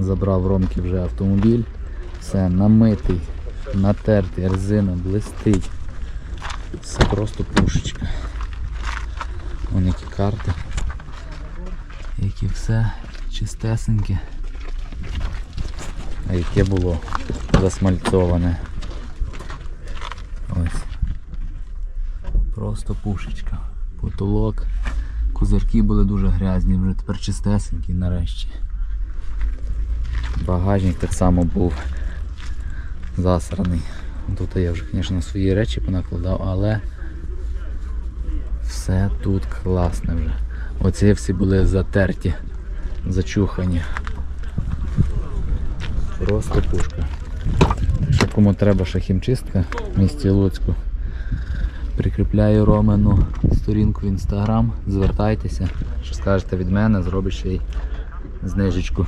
Забрав Ромки вже автомобіль. Все, намитий, натертий, резина блистить. Все просто пушечка. Вон які карти. Які все чистесеньке. А яке було засмальцоване. Ось. Просто пушечка. Потолок. Козирки були дуже грязні, вже тепер чистесенькі нарешті. Багажник так само був засраний. Тут я вже, звісно, свої речі понакладав, але все тут класне вже. Оці всі були затерті, зачухані. Просто пушка. Якщо кому треба ще хімчистка в місті Луцьку, прикріпляю Ромену сторінку в інстаграм, звертайтеся, що скажете від мене, зробиш ще й знижечку.